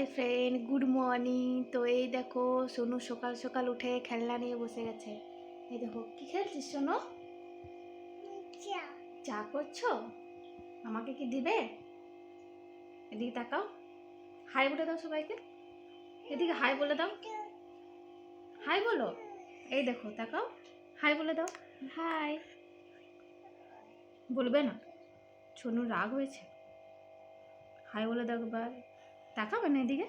Hi friend good morning তো এই দেখো সোনু সকাল সকাল উঠে খেলনা নিয়ে বসে গেছে। এই দেখো কি খেলছিস সোনু? চা। করছ? আমাকে কি দিবে? এদিকে তাকাও। হাই বলে দাও সবাইকে। এদিকে হাই বলে দাও। হাই বলো। এই দেখো তাকাও। হাই বলে দাও। হাই বলবে না। সোনু রাগ হয়েছে। হাই বলে দাও একবার। তাকাবে না এদিকে?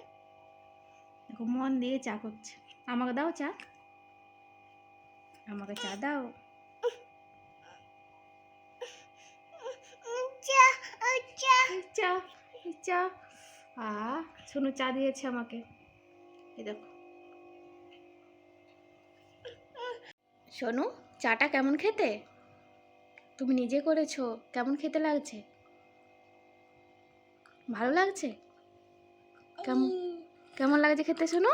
দেখো মন দিয়ে চা করছে। আমাকে দাও চা। আমাকে চা দাও। চা চা। আ সোনু চা দিয়েছে আমাকে। এই দেখো। সোনু চাটা কেমন খেতে? তুমি নিজে করেছ। কেমন খেতে লাগছে? ভালো লাগছে? কেমন কেমন লাগছে খেতে শোনো?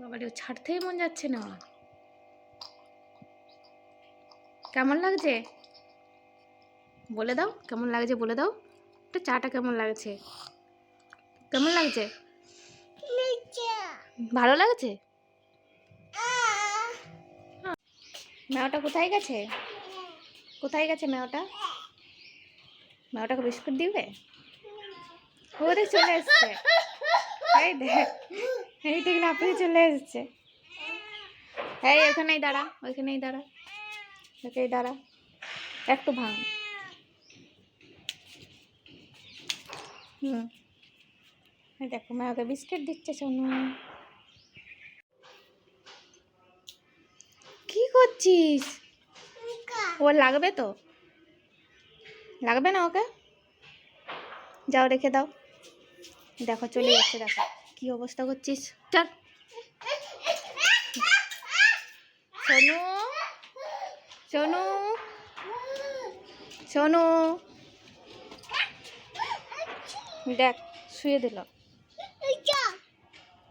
বাবা রে ছাড়তেই মন যাচ্ছে না। কেমন লাগছে? বলে দাও কেমন লাগছে বলে দাও। একটু চাটা কেমন লাগছে? কেমন লাগছে? ভালো লাগছে? মেওটা কোথায় গেছে? কোথায় গেছে মেওটা? মেওটাকে বিস্কুট দিবে? ওরে চলে এসছে। এই দেখ এই দেখলে আপনি চলে এসছে। এই, ওখানেই দাঁড়া ওইখানেই দাঁড়া ওইখানেই দাঁড়া। একটু ভাঙ। হুম। দেখো, মা ওকে বিস্কিট দিচ্ছে, সোনু। কি করছিস? ও লাগবে তো? লাগবে না ওকে? যাও, রেখে দাও। দেখো চলে যাচ্ছে দেখো। কি অবস্থা করছিস? চল। সোনু সোনু সোনু। দেখ শুয়ে দিল।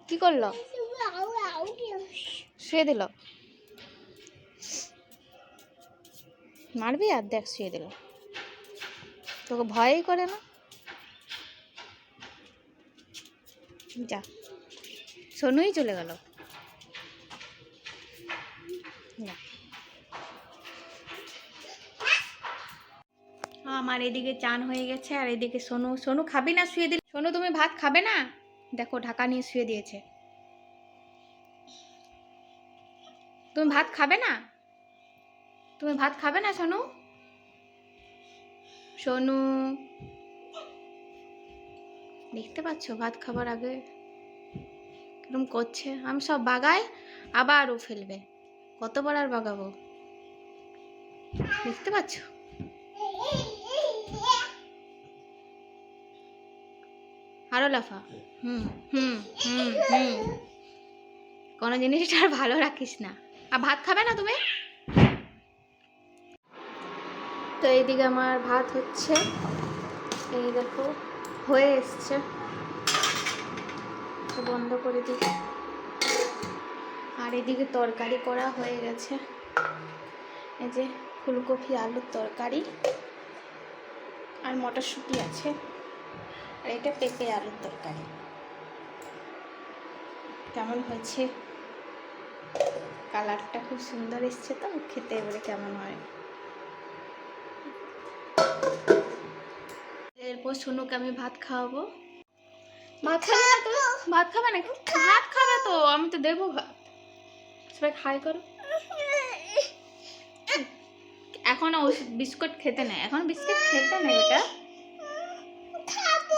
কি করল? শুয়ে দিল। মারবি আর দেখ শুয়ে দিল। তোকে ভয়ই করে না? যা সোনুই চলে গেল। আমার এদিকে চান হয়ে গেছে, আর এদিকে সোনু সোনু খাবি না, শুয়ে দিল। সোনু, তুমি ভাত খাবে না? দেখো, ঢাকা নিয়ে শুয়ে দিয়েছে। তুমি ভাত খাবে না? তুমি ভাত খাবে না, সোনু? সোনু দেখতে পাচ্ছ? ভাত খাবার আগে কিরম করছে? আমি সব বাগাই আবার ও ফেলবে। কতবার আর বাগাবো? দেখতে পাচ্ছ? আরও লাফা। হুম হুম হুম হুম। কোনো জিনিসটা আর ভালো রাখিস না। আর ভাত খাবে না তুমি? তো এইদিকে আমার ভাত হচ্ছে। এই দেখো। হয়ে এসছে। বন্ধ করে দিই। আর এদিকে তরকারি করা হয়ে গেছে। এই যে ফুলকপি আলুর তরকারি আর মটরশুঁটি আছে। আর এটা পেঁপে আলুর তরকারি। কেমন হয়েছে? কালারটা খুব সুন্দর এসছে তো, খেতে এবারে কেমন হয়? এরপর সোনুকে আমি ভাত খাওয়াবো। ভাত খাবে না তো? ভাত খাবে না? ভাত খাবে তো আমি তো দেবো ভাত। সবাই খাই করো। এখন বিস্কুট খেতে নেই। এখন বিস্কুট খেতে নেই ওটা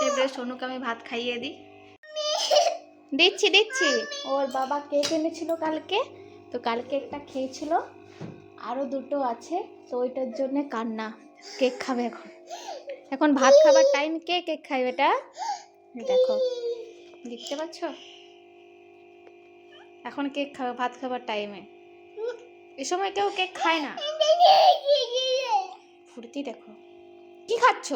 এবারে সোনুকে আমি ভাত খাইয়ে দিই। দিচ্ছি দিচ্ছি। ওর বাবা কেক এনেছিল কালকে। তো কালকে একটা খেয়েছিল। আরও দুটো আছে। তো ওইটার জন্যে কান্না। কেক খাবে এখন। এখন ভাত খাবার টাইম কে কেক খাবে এটা? দেখো দেখতে পাচ্ছ? এখন কেক খাবে ভাত খাবার টাইমে এ। সময় কেউ কেক খায় না। ফুর্তি দেখো। কি খাচ্ছ?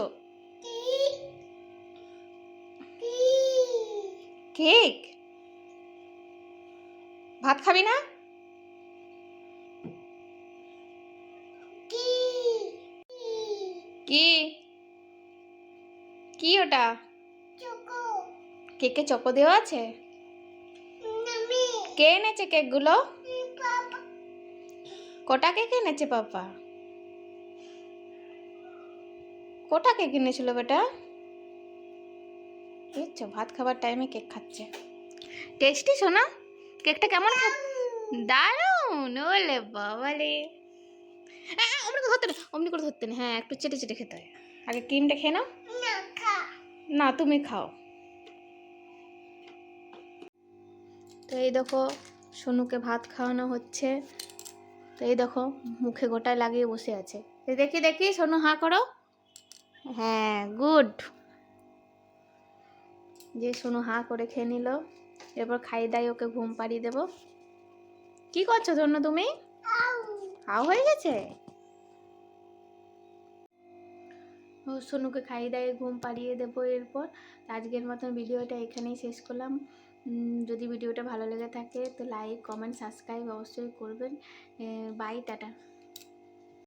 কেক ভাত খাবি না? ওটা? কেকে চকো দেওয়া আছে? কে এনেছে কেকগুলো? কটা কেক এনেছে পাপা? কটা কেক এনেছিল বেটা? বুঝছ ভাত খাবার টাইমে কেক খাচ্ছে। টেস্টি শোনা কেকটা কেমন খা দারুণ। ওলে বাবালে। অমনি করে ধরতে অমনি করে ধরতে হ্যাঁ একটু চেটে চেটে খেতে হয়। আগে ক্রিমটা খেয়ে নাও। না তুমি খাও। তো এই দেখো সোনুকে ভাত খাওয়ানো হচ্ছে। তো এই দেখো মুখে গোটায় লাগিয়ে বসে আছে। দেখি দেখি সোনু হাঁ করো। হ্যাঁ গুড। যে সোনু হাঁ করে খেয়ে নিল এরপর খাই দাই ওকে ঘুম পাড়িয়ে দেবো। কি করছ ধন্য তুমি? হাও হয়ে গেছে? সোনুকে খাইয়ে দাইয়ে ঘুম পাড়িয়ে দেবো এরপর। আজকের মতন ভিডিওটা এখানেই শেষ করলাম। যদি ভিডিওটা ভালো লেগে থাকে তো লাইক কমেন্ট সাবস্ক্রাইব অবশ্যই করবেন। Bye tata.